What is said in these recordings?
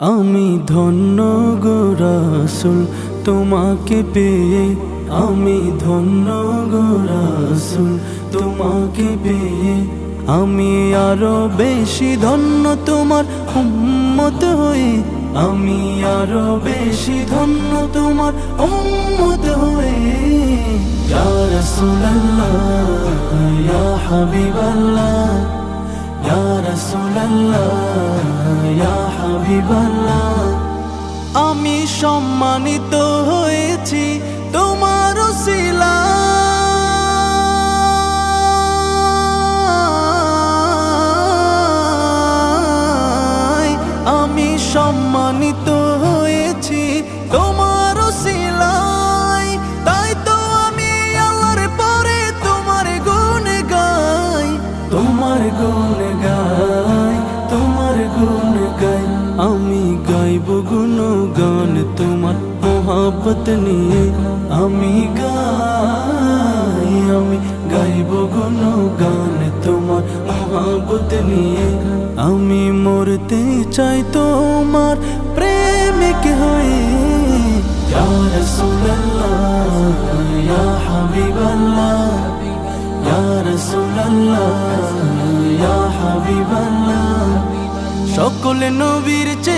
আমি ধন্য গো রাসুল, তোমাকে পেয়ে আমি ধন্য গো রাসুল, তোমাকে পেয়ে আমি আরও বেশি ধন্য তোমার উম্মত হয়ে, আমি আরও বেশি ধন্য তোমার উম্মত হয়ে। ইয়া রাসূলুল্লাহ, ইয়া হাবিবাল্লাহ, ইয়া আমি সম্মানিত হয়েছি তোমার শিলা আমি সম্মানিত মোহাবত নিয়ে আমি গাই আমি গাইব গুণ গান তোমার মোহাবত নিয়ে আমি মরতে চাই তোমার প্রেমিক হয়ে ইয়া নবীর চেয়ে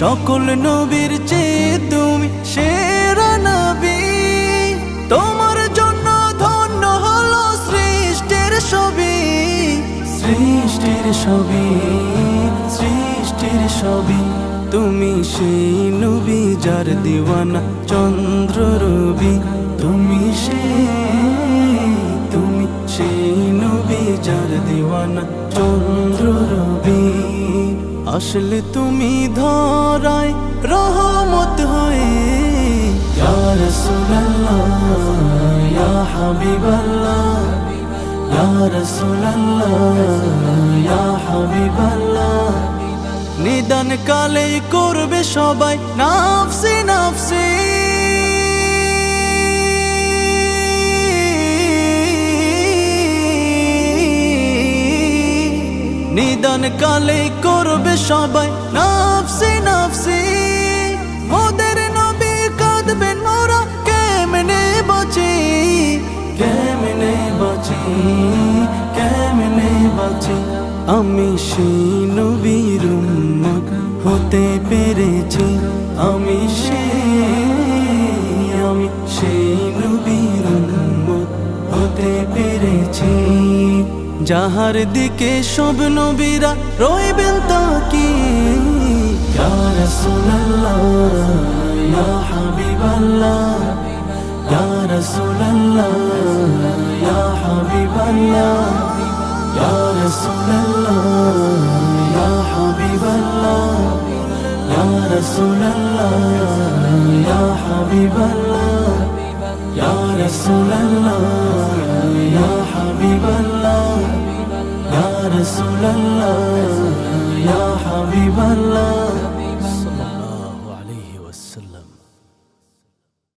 সকল নবীর চেয়ে তুমি সেরা নবী। তোমার জন্য ধন্য হলো সৃষ্টির ছবি। সৃষ্টির ছবি সৃষ্টির ছবি। তুমি সেই নবী যার দিওয়ানা চন্দ্র রবি। তুমি সেই তুমি সেই নবী যার দিওয়ানা চন্দ্র আসলে তুমি ধরায় রহমত হয়ে। ইয়া রাসূলুল্লাহ, ইয়া হাবিবাল্লাহ, ইয়া রাসূলুল্লাহ, ইয়া হাবিবাল্লাহ। নিদান কালে করবে সবাই নাফসি নিদান কালে করবে সবাই। নাফসি নাফসি, মোদের নবী কাঁদবেন মোরা, কেমনে বাঁচি? কেমনে বাঁচি? কেমনে বাঁচি? আমি সেই নবীর উম্মত হতে পেরেছি। আমি সেই আমি সেই নবীর উম্মত হতে পেরেছি। যাহার দিকে সব নবীরা রইবেন তাকি। ইয়া রাসূলুল্লাহ, ইয়া হাবিবাল্লাহ, ইয়া রাসূলুল্লাহ, ইয়া হাবিবাল্লাহ, ইয়া রাসূলুল্লাহ, ইয়া হাবিবাল্লাহ, ইয়া রাসূলুল্লাহ, ইয়া হাবিবাল্লাহ, ইয়া রাসূলুল্লাহ রসুল্লাহ